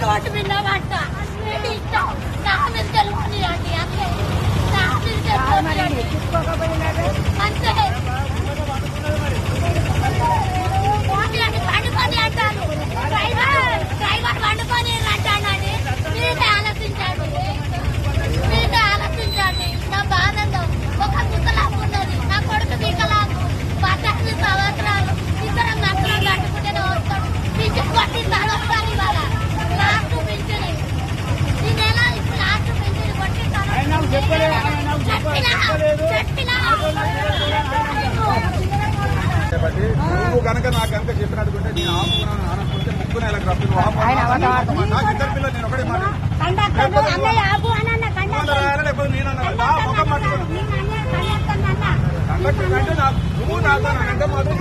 Note మీద పట్ట నా మీద నా మీద నువ్వు కనుక నాకు కనుక చెప్పినట్టుకుంటే నేను ఆపుకున్నాను ఆనకపోతే ముక్కు నెలకు రప్పు నువ్వు ఆపు. నాకు ఇద్దరు పిల్లలు నేను ఒకటే మాట. లేకపోతే నేను నా ముఖం పట్టుకోను. నేను అన్నయ్య కండక్టర్ అంటే నాకు నువ్వు నాతో అంటే మాత్రం.